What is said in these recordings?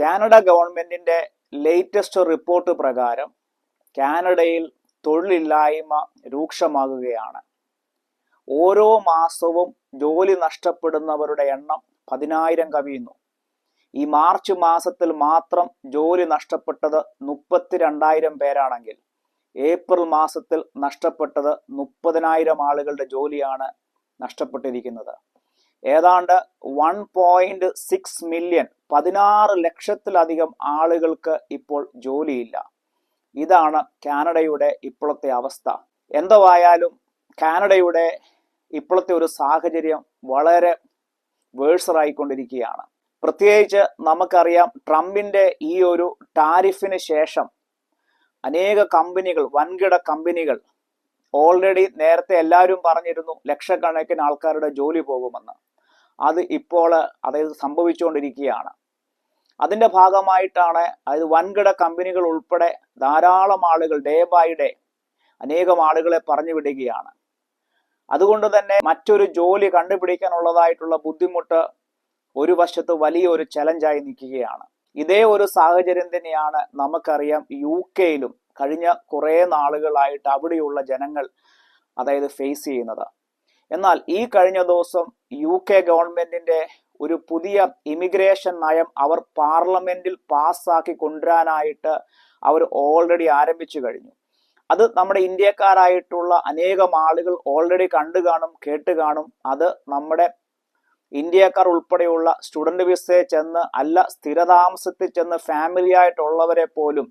Canada ഗവൺമെന്റിന്റെ latest report പ്രകാരം കാനഡയിൽ തൊഴിലില്ലായ്മ രൂക്ഷമാകുകയാണ്. ഓരോ മാസവും ജോലി നഷ്ടപ്പെടുന്നവരുടെ എണ്ണം പതിനായിരം കവിയുന്നു. ഈ മാർച്ച് മാസത്തിൽ മാത്രം ജോലി നഷ്ടപ്പെട്ടത് മുപ്പത്തിരണ്ടായിരം പേരാണെങ്കിൽ ഏപ്രിൽ മാസത്തിൽ നഷ്ടപ്പെട്ടത് മുപ്പതിനായിരം ആളുകളുടെ ജോലിയാണ് നഷ്ടപ്പെട്ടിരിക്കുന്നത്. ഏതാണ്ട് വൺ പോയിന്റ് സിക്സ് മില്യൺ പതിനാറ് ലക്ഷത്തിലധികം ആളുകൾക്ക് ഇപ്പോൾ ജോലിയില്ല. ഇതാണ് കാനഡയുടെ ഇപ്പോഴത്തെ അവസ്ഥ. എന്തുവായാലും കാനഡയുടെ ഇപ്പോഴത്തെ ഒരു സാഹചര്യം വളരെ വേഴ്സറായിക്കൊണ്ടിരിക്കുകയാണ്. പ്രത്യേകിച്ച് നമുക്കറിയാം ട്രംപിന്റെ ഈ ഒരു ടാരിഫിന് ശേഷം അനേക കമ്പനികൾ വൻകിട കമ്പനികൾ ഓൾറെഡി നേരത്തെ എല്ലാവരും പറഞ്ഞിരുന്നു ലക്ഷക്കണക്കിന് ആൾക്കാരുടെ ജോലി പോകുമെന്ന്. അത് ഇപ്പോൾ അതായത് സംഭവിച്ചുകൊണ്ടിരിക്കുകയാണ്. അതിന്റെ ഭാഗമായിട്ടാണ് അതായത് വൻകിട കമ്പനികൾ ഉൾപ്പെടെ ധാരാളം ആളുകൾ ഡേ ബൈ ഡേ അനേകം ആളുകളെ പറഞ്ഞു വിടുകയാണ്. അതുകൊണ്ട് തന്നെ മറ്റൊരു ജോലി കണ്ടുപിടിക്കാനുള്ളതായിട്ടുള്ള ബുദ്ധിമുട്ട് ഒരു വശത്ത് വലിയൊരു ചലഞ്ചായി നിൽക്കുകയാണ്. ഇതേ ഒരു സാഹചര്യം തന്നെയാണ് നമുക്കറിയാം യു കെയിലും കഴിഞ്ഞ കുറേ നാളുകളായിട്ട് അവിടെയുള്ള ജനങ്ങൾ അതായത് ഫേസ് ചെയ്യുന്നത്. എന്നാൽ ഈ കഴിഞ്ഞ ദിവസം യു കെ ഗവൺമെന്റിന്റെ ഒരു പുതിയ ഇമിഗ്രേഷൻ നയം അവർ പാർലമെന്റിൽ പാസ്സാക്കി കൊണ്ടുവരാനായിട്ട് അവർ ഓൾറെഡി ആരംഭിച്ചു കഴിഞ്ഞു. അത് നമ്മുടെ ഇന്ത്യക്കാരായിട്ടുള്ള അനേകം ആളുകൾ ഓൾറെഡി കണ്ടു കാണും കേട്ടു കാണും. അത് നമ്മുടെ ഇന്ത്യക്കാർ ഉൾപ്പെടെയുള്ള സ്റ്റുഡന്റ് വിസയെ ചെന്ന് അല്ല സ്ഥിരതാമസത്തിൽ ചെന്ന് ഫാമിലിയായിട്ടുള്ളവരെ പോലും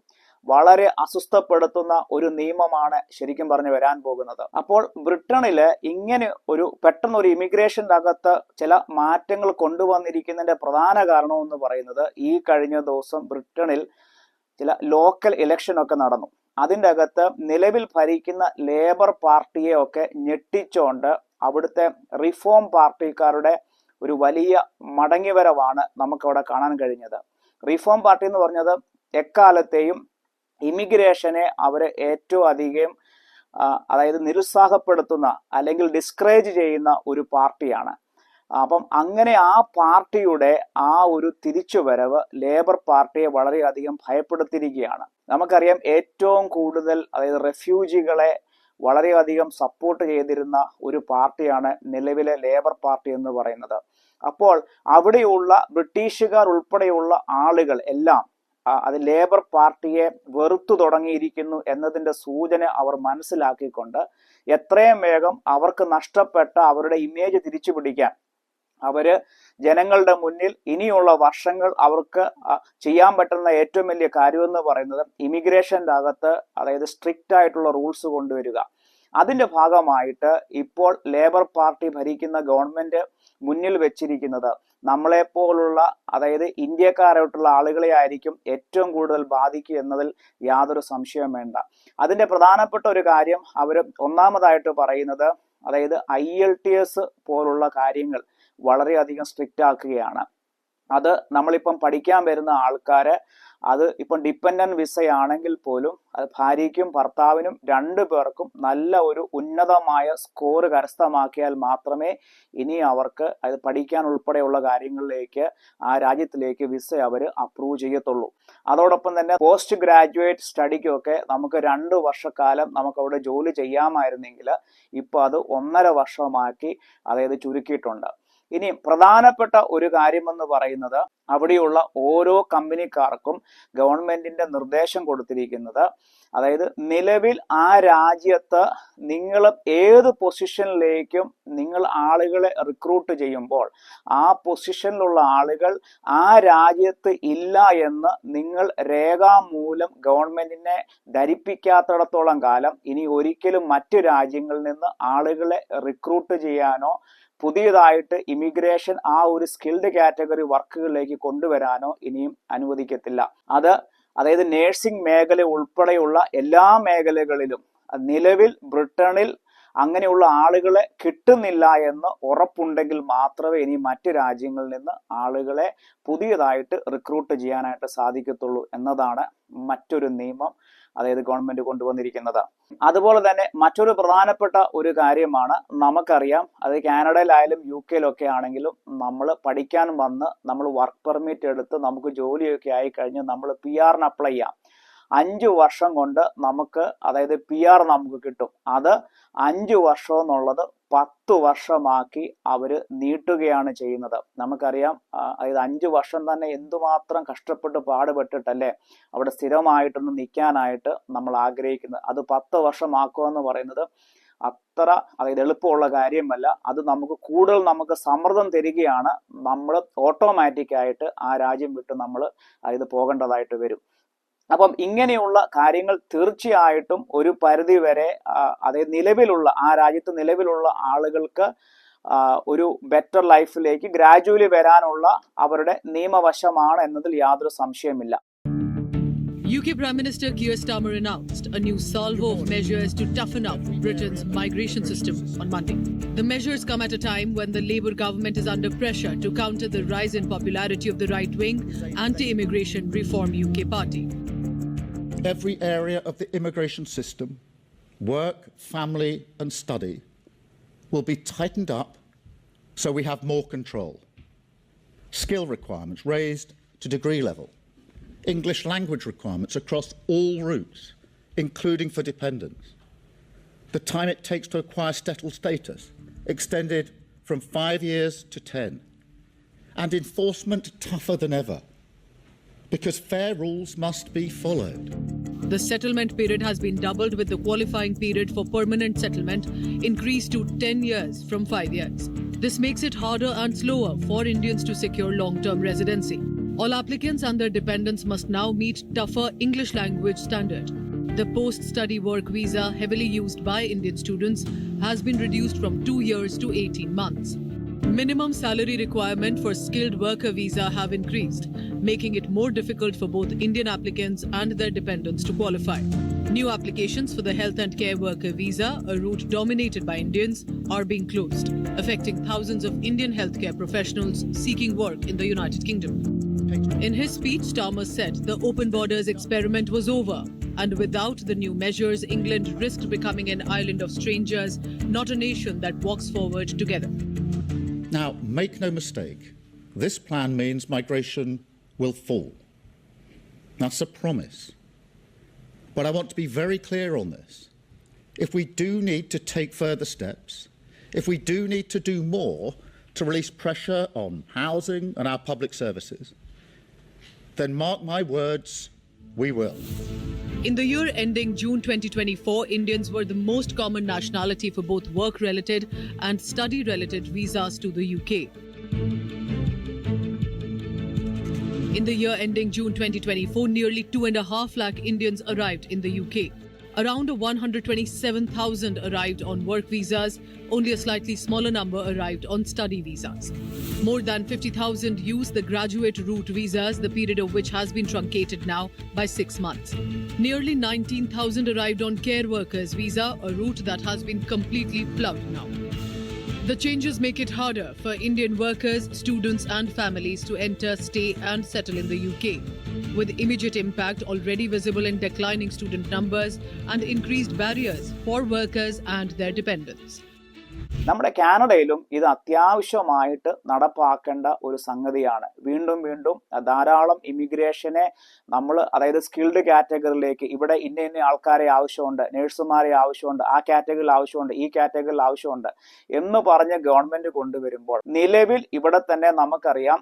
വളരെ അസ്വസ്ഥപ്പെടുത്തുന്ന ഒരു നിയമമാണ് ശരിക്കും പറഞ്ഞു വരാൻ പോകുന്നത്. അപ്പോൾ ബ്രിട്ടനിൽ ഇങ്ങനെ ഒരു പെട്ടെന്ന് ഒരു ഇമിഗ്രേഷന്റെ അകത്ത് ചില മാറ്റങ്ങൾ കൊണ്ടുവന്നിരിക്കുന്നതിന്റെ പ്രധാന കാരണം എന്ന് പറയുന്നത് ഈ കഴിഞ്ഞ ദിവസം ബ്രിട്ടനിൽ ചില ലോക്കൽ ഇലക്ഷൻ ഒക്കെ നടന്നു. അതിന്റെ അകത്ത് നിലവിൽ ഭരിക്കുന്ന ലേബർ പാർട്ടിയെ ഒക്കെ ഞെട്ടിച്ചുകൊണ്ട് അവിടുത്തെ റിഫോം പാർട്ടിക്കാരുടെ ഒരു വലിയ മടങ്ങിവരവാണ് നമുക്കവിടെ കാണാൻ കഴിഞ്ഞത്. റിഫോം പാർട്ടി എന്ന് പറഞ്ഞത് എക്കാലത്തെയും ഇമിഗ്രേഷനെ അവരെ ഏറ്റവും അധികം അതായത് നിരുത്സാഹപ്പെടുത്തുന്ന അല്ലെങ്കിൽ ഡിസ്കറേജ് ചെയ്യുന്ന ഒരു പാർട്ടിയാണ്. അപ്പം അങ്ങനെ ആ പാർട്ടിയുടെ ആ ഒരു തിരിച്ചുവരവ് ലേബർ പാർട്ടിയെ വളരെയധികം ഭയപ്പെടുത്തിയിരിക്കുകയാണ്. നമുക്കറിയാം ഏറ്റവും കൂടുതൽ അതായത് റെഫ്യൂജികളെ വളരെയധികം സപ്പോർട്ട് ചെയ്തിരുന്ന ഒരു പാർട്ടിയാണ് നിലവിലെ ലേബർ പാർട്ടി എന്ന് പറയുന്നത്. അപ്പോൾ അവിടെയുള്ള ബ്രിട്ടീഷുകാർ ഉൾപ്പെടെയുള്ള ആളുകൾ എല്ലാം അത് ലേബർ പാർട്ടിയെ വെറുത്തു തുടങ്ങിയിരിക്കുന്നു എന്നതിന്റെ സൂചന അവർ മനസ്സിലാക്കിക്കൊണ്ട് എത്രയും വേഗം അവർക്ക് നഷ്ടപ്പെട്ട അവരുടെ ഇമേജ് തിരിച്ചു പിടിക്കാൻ. അവർ ജനങ്ങളുടെ മുന്നിൽ ഇനിയുള്ള വർഷങ്ങൾ അവർക്ക് ചെയ്യാൻ പറ്റുന്ന ഏറ്റവും വലിയ കാര്യമെന്ന് പറയുന്നത് ഇമിഗ്രേഷന്റെ അകത്ത് അതായത് സ്ട്രിക്റ്റ് ആയിട്ടുള്ള റൂൾസ് കൊണ്ടുവരിക. അതിന്റെ ഭാഗമായിട്ട് ഇപ്പോൾ ലേബർ പാർട്ടി ഭരിക്കുന്ന ഗവൺമെന്റ് മുന്നിൽ വെച്ചിരിക്കുന്നത് നമ്മളെപ്പോലുള്ള അതായത് ഇന്ത്യക്കാരായിട്ടുള്ള ആളുകളെ ആയിരിക്കും ഏറ്റവും കൂടുതൽ ബാധിക്കുക എന്നതിൽ യാതൊരു സംശയവും വേണ്ട. അതിന്റെ പ്രധാനപ്പെട്ട ഒരു കാര്യം അവർ ഒന്നാമതായിട്ട് പറയുന്നത് അതായത് ഐ എൽ ടി എസ് പോലുള്ള കാര്യങ്ങൾ വളരെയധികം സ്ട്രിക്റ്റ് ആക്കുകയാണ് അത് നമ്മളിപ്പം പഠിക്കാൻ വരുന്ന ആൾക്കാരെ അത് ഇപ്പം ഡിപ്പെൻഡന്റ് വിസയാണെങ്കിൽ പോലും അത് ഭാര്യയ്ക്കും ഭർത്താവിനും രണ്ടു പേർക്കും നല്ല ഒരു ഉന്നതമായ സ്കോർ കരസ്ഥമാക്കിയാൽ മാത്രമേ ഇനി അവർക്ക് അത് പഠിക്കാൻ ഉൾപ്പെടെയുള്ള കാര്യങ്ങളിലേക്ക് ആ രാജ്യത്തിലേക്ക് വിസ അവർ അപ്രൂവ് ചെയ്യത്തുള്ളൂ. അതോടൊപ്പം തന്നെ പോസ്റ്റ് ഗ്രാജുവേറ്റ് സ്റ്റഡിക്കൊക്കെ നമുക്ക് രണ്ട് വർഷക്കാലം നമുക്ക് അവിടെ ജോലി ചെയ്യാമായിരുന്നെങ്കിൽ ഇപ്പോൾ അത് ഒന്നര വർഷമാക്കി അതായത് ചുരുക്കിയിട്ടുണ്ട്. ഇനി പ്രധാനപ്പെട്ട ഒരു കാര്യമെന്ന് പറയുന്നത് അവിടെയുള്ള ഓരോ കമ്പനിക്കാർക്കും ഗവൺമെന്റിന്റെ നിർദ്ദേശം കൊടുത്തിരിക്കുന്നത് അതായത് നിലവിൽ ആ രാജ്യത്ത് നിങ്ങൾ ഏത് പൊസിഷനിലേക്കും നിങ്ങൾ ആളുകളെ റിക്രൂട്ട് ചെയ്യുമ്പോൾ ആ പൊസിഷനിലുള്ള ആളുകൾ ആ രാജ്യത്ത് ഇല്ല എന്ന് നിങ്ങൾ രേഖാമൂലം ഗവൺമെന്റിനെ ധരിപ്പിക്കാത്തിടത്തോളം കാലം ഇനി ഒരിക്കലും മറ്റു രാജ്യങ്ങളിൽ നിന്ന് ആളുകളെ റിക്രൂട്ട് ചെയ്യാനോ പുതിയതായിട്ട് ഇമിഗ്രേഷൻ ആ ഒരു സ്കിൽഡ് കാറ്റഗറി വർക്കുകളിലേക്ക് കൊണ്ടുവരാനോ ഇനിയും അനുവദിക്കത്തില്ല. അത് അതായത് നേഴ്സിംഗ് മേഖല ഉൾപ്പെടെയുള്ള എല്ലാ മേഖലകളിലും നിലവിൽ ബ്രിട്ടണിൽ അങ്ങനെയുള്ള ആളുകളെ കിട്ടുന്നില്ല എന്ന് ഉറപ്പുണ്ടെങ്കിൽ മാത്രമേ ഇനി മറ്റ് രാജ്യങ്ങളിൽ നിന്ന് ആളുകളെ പുതിയതായിട്ട് റിക്രൂട്ട് ചെയ്യാനായിട്ട് സാധിക്കത്തുള്ളൂ എന്നതാണ് മറ്റൊരു നിയമം. അതായത് ഗവൺമെന്റ് കൊണ്ടുവന്നിരിക്കുന്നത്. അതുപോലെ തന്നെ മറ്റൊരു പ്രധാനപ്പെട്ട ഒരു കാര്യമാണ് നമുക്കറിയാം. അത് കാനഡയിലായാലും യു കെയിലൊക്കെ ആണെങ്കിലും നമ്മൾ പഠിക്കാൻ വന്ന് നമ്മൾ വർക്ക് പെർമിറ്റ് എടുത്ത് നമുക്ക് ജോലിയൊക്കെ ആയി കഴിഞ്ഞ് നമ്മൾ പി ആറിന് അപ്ലൈ ചെയ്യാം. അഞ്ച് വർഷം കൊണ്ട് നമുക്ക് അതായത് പി ആർ നമുക്ക് കിട്ടും. അത് അഞ്ച് വർഷം എന്നുള്ളത് പത്ത് വർഷമാക്കി അവർ നീട്ടുകയാണ് ചെയ്യുന്നത്. നമുക്കറിയാം അതായത് അഞ്ച് വർഷം തന്നെ എന്തുമാത്രം കഷ്ടപ്പെട്ട് പാടുപെട്ടിട്ടല്ലേ അവിടെ സ്ഥിരമായിട്ടൊന്ന് നിൽക്കാനായിട്ട് നമ്മൾ ആഗ്രഹിക്കുന്നത്. അത് പത്ത് വർഷമാക്കുക എന്ന് പറയുന്നത് അത്ര അതായത് എളുപ്പമുള്ള കാര്യമല്ല. അത് നമുക്ക് കൂടുതൽ നമുക്ക് സമ്മർദ്ദം തരികയാണ്. നമ്മൾ ഓട്ടോമാറ്റിക് ആയിട്ട് ആ രാജ്യം വിട്ട് നമ്മൾ അതായത് പോകേണ്ടതായിട്ട് വരും. അപ്പം ഇങ്ങനെയുള്ള കാര്യങ്ങൾ തീർച്ചയായിട്ടും ഒരു പരിധി വരെ അതായത് നിലവിലുള്ള ആ രാജ്യത്ത് നിലവിലുള്ള ആളുകൾക്ക് ഒരു ബെറ്റർ ലൈഫിലേക്ക് ഗ്രാജുവലി വരാനുള്ള അവരുടെ നിയമവശമാണ് എന്നതിൽ യാതൊരു സംശയമില്ല UK Prime Minister Keir Starmer announced a new salvo of measures to toughen up Britain's migration system on Monday. The measures come at a time when the Labour government is under pressure to counter the rise in popularity of the right wing anti immigration Reform UK party. Every area of the immigration system work, family, and study will be tightened up so we have more control. Skill requirements raised to degree level. English language requirements across all routes, including for dependents. The time it takes to acquire settled status extended from five years to ten. And enforcement tougher than ever because fair rules must be followed. The settlement period has been doubled with the qualifying period for permanent settlement increased to 10 years from 5 years. This makes it harder and slower for Indians to secure long term residency. All applicants and their dependents must now meet tougher English language standard. The post study work visa, heavily used by Indian students, has been reduced from 2 years to 18 months. Minimum salary requirement for skilled worker visa have increased, making it more difficult for both Indian applicants and their dependents to qualify. New applications for the health and care worker visa, a route dominated by Indians, are being closed, affecting thousands of Indian healthcare professionals seeking work in the United Kingdom. In his speech, Starmer said the open borders experiment was over, and without the new measures, England risked becoming an island of strangers, not a nation that walks forward together. Now, make no mistake, this plan means migration will fall. That's a promise. But I want to be very clear on this. If we do need to take further steps, if we do need to do more to release pressure on housing and our public services, then mark my words, we will. In the year ending June 2024, Indians were the most common nationality for both work related and study related visas to the UK. In the year ending June 2024, nearly 2.5 lakh Indians arrived in the UK. Around 127,000 arrived on work visas, only a slightly smaller number arrived on study visas. More than 50,000 used the graduate route visas, the period of which has been truncated now by six months. Nearly 19,000 arrived on care workers visa, a route that has been completely plugged now. The changes make it harder for Indian workers, students, and families to enter, stay, and settle in the UK, with immediate impact already visible in declining student numbers and increased barriers for workers and their dependents. നമ്മുടെ കാനഡയിലും ഇത് അത്യാവശ്യമായിട്ട് നടപ്പാക്കേണ്ട ഒരു സംഗതിയാണ്. വീണ്ടും വീണ്ടും ധാരാളം ഇമിഗ്രേഷനെ നമ്മൾ അതായത് സ്കിൽഡ് കാറ്റഗറിയിലേക്ക് ഇവിടെ ഇന്ന ഇന്ന ആൾക്കാരെ ആവശ്യമുണ്ട് നഴ്സുമാരെ ആവശ്യമുണ്ട് ആ കാറ്റഗറിയിൽ ആവശ്യമുണ്ട് ഈ കാറ്റഗറിയിൽ ആവശ്യമുണ്ട് എന്ന് പറഞ്ഞ് ഗവൺമെന്റ് കൊണ്ടുവരുമ്പോൾ നിലവിൽ ഇവിടെ തന്നെ നമുക്കറിയാം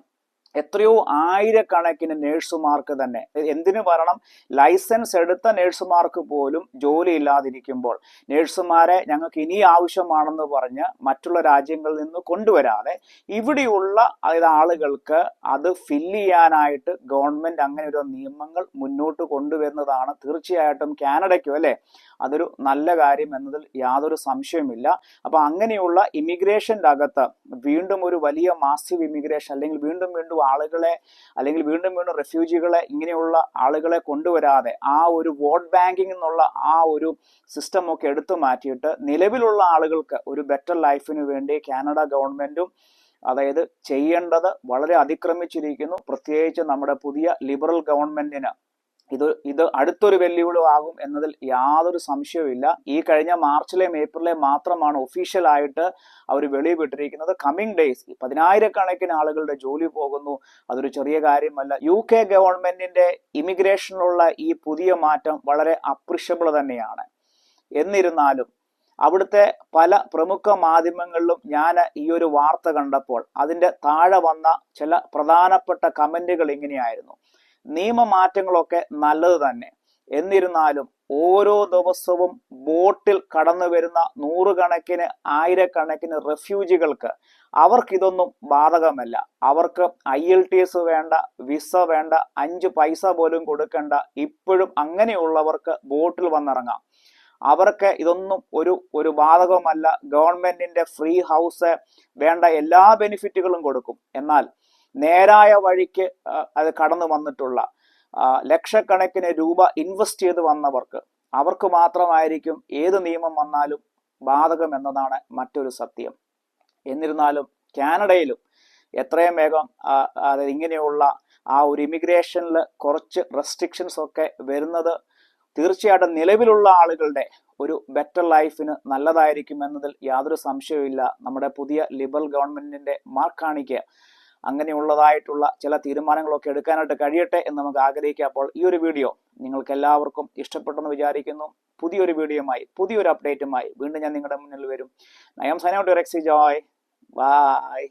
എത്രയോ ആയിരക്കണക്കിന് നേഴ്സുമാർക്ക് തന്നെ. എന്തിനു പറയണം ലൈസൻസ് എടുത്ത നേഴ്സുമാർക്ക് പോലും ജോലി ഇല്ലാതിരിക്കുമ്പോൾ നേഴ്സുമാരെ ഞങ്ങൾക്ക് ഇനി ആവശ്യമാണെന്ന് പറഞ്ഞ് മറ്റുള്ള രാജ്യങ്ങളിൽ നിന്ന് കൊണ്ടുവരാതെ ഇവിടെയുള്ള അതായത് ആളുകൾക്ക് അത് ഫില്ല് ചെയ്യാനായിട്ട് ഗവൺമെന്റ് അങ്ങനെ ഒരു നിയമങ്ങൾ മുന്നോട്ട് കൊണ്ടുവരുന്നതാണ് തീർച്ചയായിട്ടും കാനഡയ്ക്കും അല്ലെ? അതൊരു നല്ല കാര്യം എന്നതിൽ യാതൊരു സംശയവുമില്ല. അപ്പൊ അങ്ങനെയുള്ള ഇമിഗ്രേഷന്റെ അകത്ത് വീണ്ടും ഒരു വലിയ മാസീവ് ഇമിഗ്രേഷൻ അല്ലെങ്കിൽ വീണ്ടും വീണ്ടും ആളുകളെ അല്ലെങ്കിൽ വീണ്ടും വീണ്ടും റെഫ്യൂജികളെ ഇങ്ങനെയുള്ള ആളുകളെ കൊണ്ടുവരാതെ ആ ഒരു വോട്ട് ബാങ്കിങ് എന്നുള്ള ആ ഒരു സിസ്റ്റം ഒക്കെ എടുത്തു മാറ്റിയിട്ട് നിലവിലുള്ള ആളുകൾക്ക് ഒരു ബെറ്റർ ലൈഫിന് വേണ്ടി കാനഡ ഗവൺമെന്റും അതായത് ചെയ്യേണ്ടത് വളരെ അതിക്രമിച്ചിരിക്കുന്നു. പ്രത്യേകിച്ച് നമ്മുടെ പുതിയ ലിബറൽ ഗവൺമെന്റിന് ഇത് ഇത് അടുത്തൊരു വെല്ലുവിളി ആകും എന്നതിൽ യാതൊരു സംശയവുമില്ല. ഈ കഴിഞ്ഞ മാർച്ചിലെയും ഏപ്രിലെയും മാത്രമാണ് ഒഫീഷ്യൽ ആയിട്ട് അവർ വെളിവിട്ടിരിക്കുന്നത് കമ്മിങ് ഡേയ്സ് പതിനായിരക്കണക്കിന് ആളുകളുടെ ജോലി പോകുന്നു. അതൊരു ചെറിയ കാര്യമല്ല. യു കെ ഗവൺമെന്റിന്റെ ഇമിഗ്രേഷനിലുള്ള ഈ പുതിയ മാറ്റം വളരെ അപ്രിഷ്യബിൾ തന്നെയാണ്. എന്നിരുന്നാലും അവിടുത്തെ പല പ്രമുഖ മാധ്യമങ്ങളിലും ഞാൻ ഈ ഒരു വാർത്ത കണ്ടപ്പോൾ അതിന്റെ താഴെ വന്ന ചില പ്രധാനപ്പെട്ട കമന്റുകൾ ഇങ്ങനെയായിരുന്നു. നിയമമാറ്റങ്ങളൊക്കെ നല്ലത് തന്നെ. എന്നിരുന്നാലും ഓരോ ദിവസവും ബോട്ടിൽ കടന്നു വരുന്ന നൂറുകണക്കിന് ആയിരക്കണക്കിന് റെഫ്യൂജികൾക്ക് അവർക്കിതൊന്നും ബാധകമല്ല. അവർക്ക് ഐ എൽ ടി എസ് വേണ്ട വിസ വേണ്ട അഞ്ച് പൈസ പോലും കൊടുക്കേണ്ട ഇപ്പോഴും അങ്ങനെയുള്ളവർക്ക് ബോട്ടിൽ വന്നിറങ്ങാം. അവർക്ക് ഇതൊന്നും ഒരു ഒരു ബാധകമല്ല ഗവൺമെന്റിന്റെ ഫ്രീ ഹൗസ് വേണ്ട എല്ലാ ബെനിഫിറ്റുകളും കൊടുക്കും. എന്നാൽ നേരായ വഴിക്ക് അത് കടന്നു വന്നിട്ടുള്ള ലക്ഷക്കണക്കിന് രൂപ ഇൻവെസ്റ്റ് ചെയ്ത് വന്നവർക്ക് അവർക്ക് മാത്രമായിരിക്കും ഏത് നിയമം വന്നാലും ബാധകം എന്നതാണ് മറ്റൊരു സത്യം. എന്നിരുന്നാലും കാനഡയിലും എത്രയും വേഗം ഇങ്ങനെയുള്ള ആ ഒരു ഇമിഗ്രേഷനിൽ കുറച്ച് റെസ്ട്രിക്ഷൻസ് ഒക്കെ വരുന്നത് തീർച്ചയായിട്ടും നിലവിലുള്ള ആളുകളുടെ ഒരു ബെറ്റർ ലൈഫിന് നല്ലതായിരിക്കും എന്നതിൽ യാതൊരു സംശയവുമില്ല. നമ്മുടെ പുതിയ ലിബറൽ ഗവൺമെന്റിന്റെ മാർക്കാണിക്ക് അങ്ങനെയുള്ളതായിട്ടുള്ള ചില തീരുമാനങ്ങളൊക്കെ എടുക്കാനായിട്ട് കഴിയട്ടെ എന്ന് നമുക്ക് ആഗ്രഹിക്കാം അപ്പോൾ ഈ ഒരു വീഡിയോ നിങ്ങൾക്ക് എല്ലാവർക്കും ഇഷ്ടപ്പെട്ടെന്ന് വിചാരിക്കുന്നു. പുതിയൊരു വീഡിയോയുമായി പുതിയൊരു അപ്ഡേറ്റുമായി വീണ്ടും ഞാൻ നിങ്ങളുടെ മുന്നിൽ വരും. നയം സൈനൗട്ട് എക്സി ജോയ് ബൈ